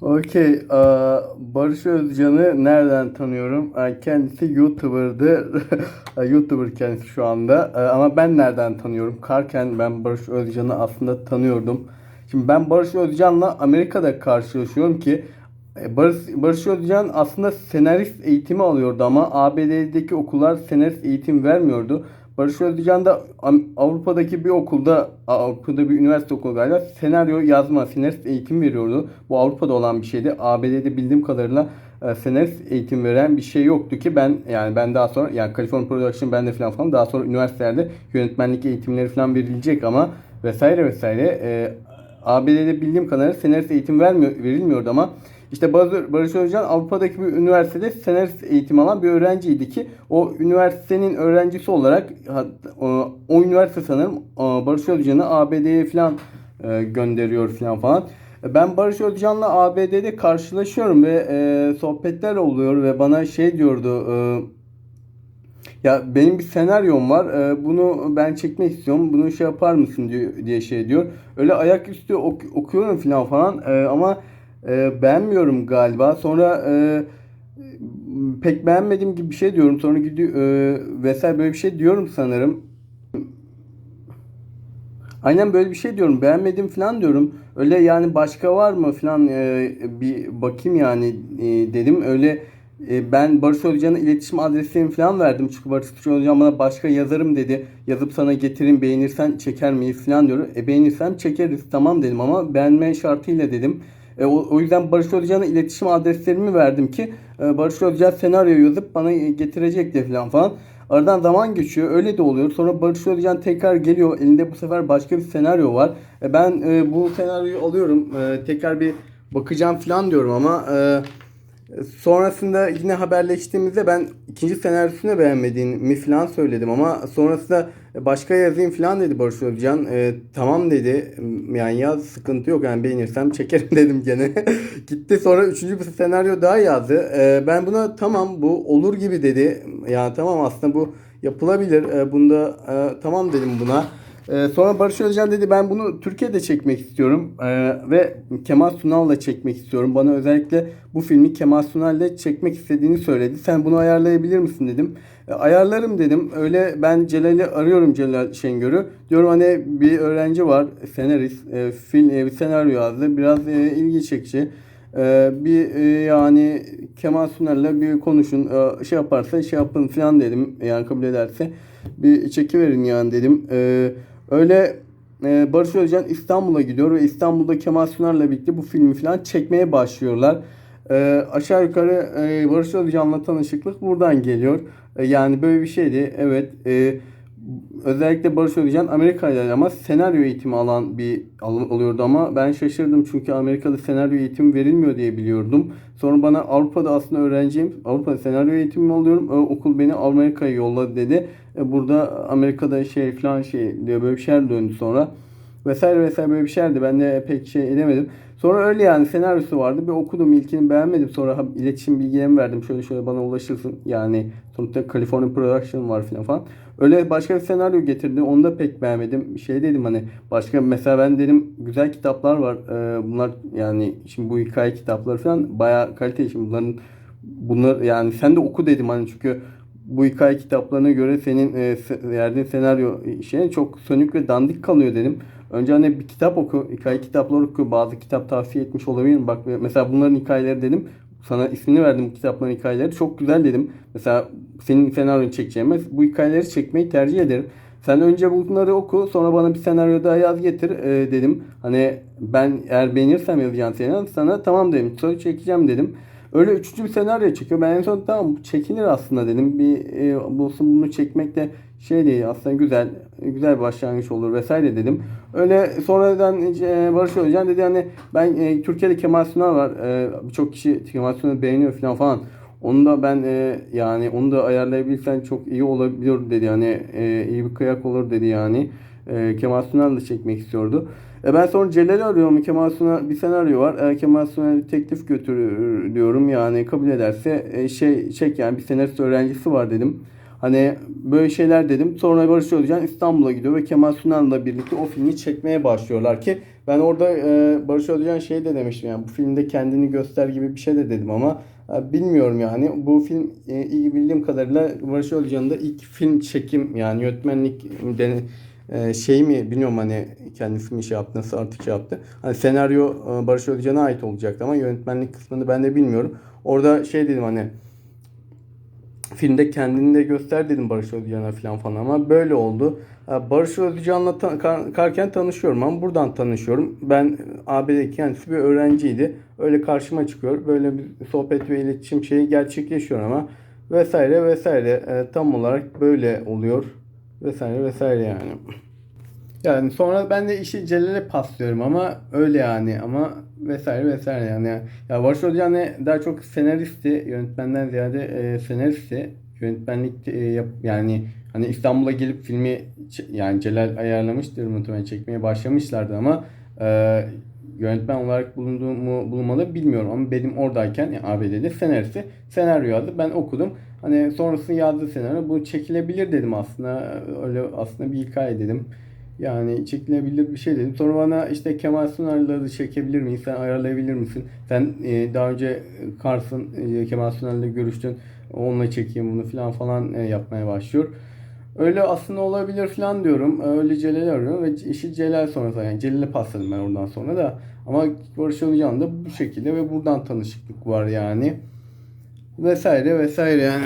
Okey. Barış Özcan'ı nereden tanıyorum? Kendisi YouTuber'dı. YouTuber kendisi şu anda. Ama ben nereden tanıyorum? Karken ben Barış Özcan'ı aslında tanıyordum. Şimdi ben Barış Özcan'la Amerika'da karşılaşıyorum ki e, Barış, Barış Özcan aslında senarist eğitimi alıyordu ama ABD'deki okullar senarist eğitim vermiyordu. Barış Özcan da Avrupa'daki bir okulda, Avrupa'da bir üniversite okulu galiba senaryo yazma, senarist eğitim veriyordu. Bu Avrupa'da olan bir şeydi. ABD'de bildiğim kadarıyla e, senarist eğitim veren bir şey yoktu ki ben yani ben daha sonra yani California Production bende falan falan daha sonra üniversitelerde yönetmenlik eğitimleri falan verilecek ama vesaire vesaire e, ABD'de bildiğim kadarıyla senarist eğitim vermiyor, verilmiyordu ama işte Barış Özcan Avrupa'daki bir üniversitede senarist eğitim alan bir öğrenciydi ki o üniversitenin öğrencisi olarak o, o üniversite sanırım e, Barış Özcan'ı ABD'ye falan e, gönderiyor falan falan. Ben Barış Özcan'la ABD'de karşılaşıyorum ve e, sohbetler oluyor ve bana şey diyordu e, ya benim bir senaryom var. e, bunu ben çekmek istiyorum. Bunu şey yapar mısın diyor, diye şey diyor. Öyle ayaküstü ok- okuyorum falan falan. E, ama e, beğenmiyorum galiba. Sonra e, pek beğenmediğim gibi bir şey diyorum. Sonra gidiyor e, vesaire böyle bir şey diyorum sanırım. Aynen böyle bir şey diyorum. Beğenmedim falan diyorum. Öyle yani başka var mı falan e, bir bakayım yani e, dedim. Öyle e, ben Barış Özcan'a iletişim adreslerimi falan verdim. Çünkü Barış Özcan bana başka yazarım dedi. Yazıp sana getireyim beğenirsen çeker miyiz falan diyor. E beğenirsem çekeriz tamam dedim ama beğenme şartıyla dedim. E, o, o yüzden Barış Özcan'a iletişim adreslerimi verdim ki e, Barış Özcan senaryo yazıp bana getirecekti falan falan. Aradan zaman geçiyor. Öyle de oluyor. Sonra Barış Özcan tekrar geliyor. Elinde bu sefer başka bir senaryo var. E, ben e, bu senaryoyu alıyorum. E, tekrar bir bakacağım falan diyorum ama e, sonrasında yine haberleştiğimizde ben ikinci senaryosunu beğenmediğimi falan söyledim ama sonrasında başka yazayım falan dedi Barış Özcan. E, tamam dedi. Yani yaz sıkıntı yok yani beğenirsem çekerim dedim gene. Gitti sonra üçüncü bir senaryo daha yazdı. E, ben buna tamam bu olur gibi dedi. Yani tamam aslında bu yapılabilir. E, bunda e, tamam dedim buna. Ee, sonra Barış Özcan dedi ben bunu Türkiye'de çekmek istiyorum Ee, ve Kemal Sunal'la çekmek istiyorum. Bana özellikle bu filmi Kemal Sunal'le çekmek istediğini söyledi. Sen bunu ayarlayabilir misin dedim. "E, ayarlarım dedim. Öyle ben Celal'i arıyorum Celal Şengör'ü. Diyorum hani bir öğrenci var senarist e, film e, senaryo yazdı. Biraz e, ilgi çekici. E, bir e, yani Kemal Sunal'la bir konuşun. E, şey yaparsa şey yapın falan dedim. Yani kabul ederse bir çekiverin yani dedim. E, Öyle e, Barış Özcan İstanbul'a gidiyor ve İstanbul'da Kemal Sunar'la birlikte bu filmi falan çekmeye başlıyorlar. E, aşağı yukarı e, Barış Özcan'la tanışıklık buradan geliyor. E, yani böyle bir şeydi. Evet. E, özellikle Barış Özcan Amerika'da ama senaryo eğitimi alan bir alıyordu ama ben şaşırdım çünkü Amerika'da senaryo eğitimi verilmiyor diye biliyordum. Sonra bana Avrupa'da aslında öğrenciyim. Avrupa'da senaryo eğitimi alıyorum. E, okul beni Amerika'ya yolladı dedi. E, burada Amerika'da şey falan şey diye böyle bir şeyler döndü sonra. Vesaire vesaire böyle bir şeylerdi. Ben de pek şey edemedim. Sonra öyle yani senaryosu vardı. Bir okudum ilkini beğenmedim. Sonra iletişim bilgilerimi verdim. Şöyle şöyle bana ulaşırsın. Yani sonuçta California Production var falan. Öyle başka bir senaryo getirdi. Onu da pek beğenmedim. Şey dedim hani başka mesela ben dedim güzel kitaplar var. Ee, bunlar yani şimdi bu hikaye kitapları falan bayağı kaliteli. Şimdi bunların bunlar yani sen de oku dedim hani çünkü bu hikaye kitaplarına göre senin e, verdiğin senaryo şey çok sönük ve dandik kalıyor dedim. Önce hani bir kitap oku, hikaye kitapları oku. Bazı kitap tavsiye etmiş olabilirim. Bak mesela bunların hikayeleri dedim. Sana ismini verdim bu kitapların hikayeleri. Çok güzel dedim. Mesela senin senaryonu çekeceğime bu hikayeleri çekmeyi tercih ederim. Sen önce bunları oku sonra bana bir senaryo daha yaz getir e, dedim. Hani ben eğer beğenirsem yazacağın senaryo sana tamam dedim. Sonra çekeceğim dedim. Öyle üçüncü bir senaryo çekiyor. Ben en son tamam bu çekilir aslında dedim. Bir e, bulsun bunu çekmek de şey değil aslında güzel güzel bir başlangıç olur vesaire dedim. Öyle sonradan e, Barış Özcan dedi hani ben e, Türkiye'de Kemal Sunal var. E, Birçok kişi Kemal Sunal'ı beğeniyor falan falan. Onu da ben e, yani onu da ayarlayabilsen çok iyi olabilir dedi. Yani e, iyi bir kıyak olur dedi yani. E, Kemal Sunal'la çekmek istiyordu. E ben sonra Celal'i arıyorum. Kemal Sunal bir senaryo var. E, Kemal Sunal'e teklif götür diyorum. Yani kabul ederse e, şey çek yani bir senarist öğrencisi var dedim. Hani böyle şeyler dedim. Sonra Barış Özcan İstanbul'a gidiyor ve Kemal Sunal'la birlikte o filmi çekmeye başlıyorlar ki Ben orada e, Barış Özcan şey de demiştim yani bu filmde kendini göster gibi bir şey de dedim ama e, bilmiyorum yani bu film e, iyi bildiğim kadarıyla Barış Özcan'ın da ilk film çekim yani yönetmenlik dene, e, şey mi bilmiyorum hani kendisi mi şey yaptı nasıl artık şey yaptı. Hani senaryo e, Barış Özcan'a ait olacaktı ama yönetmenlik kısmını ben de bilmiyorum. Orada şey dedim hani filmde kendini de göster dedim Barış Özcan'a falan falan ama böyle oldu. Ha, Barış Özcan'la ta- kar- karken tanışıyorum ama buradan tanışıyorum. Ben AB'de kendisi bir öğrenciydi. Öyle karşıma çıkıyor. Böyle bir sohbet ve iletişim şeyi gerçekleşiyor ama vesaire vesaire E, tam olarak böyle oluyor vesaire vesaire yani. Yani sonra ben de işi Celal'e paslıyorum ama öyle yani ama vesaire vesaire yani. Ya Barış Özcan ne daha çok senaristi, yönetmenden ziyade e, senaristi. Yönetmenlik e, yap, yani hani İstanbul'a gelip filmi yani Celal ayarlamıştır muhtemelen çekmeye başlamışlardı ama e, yönetmen olarak bulunduğu mu bulunmalı bilmiyorum ama benim oradayken yani ABD'de senaristi senaryo yazdı. Ben okudum. Hani sonrasında yazdığı senaryo bu çekilebilir dedim aslında. Öyle aslında bir hikaye dedim. Yani çekilebilir bir şey dedim. Sonra bana işte Kemal Sunal'la da çekebilir miyiz? Sen ayarlayabilir misin? Sen e, daha önce Kars'ın e, Kemal Sunal'la görüştün. Onunla çekeyim bunu falan falan e, yapmaya başlıyor. Öyle aslında olabilir falan diyorum. Öyle Celal'i arıyorum ve işi Celal sonrası yani Celal'e pasladım ben oradan sonra da. Ama Barış Özcan da bu şekilde ve buradan tanışıklık var yani. Vesaire vesaire yani.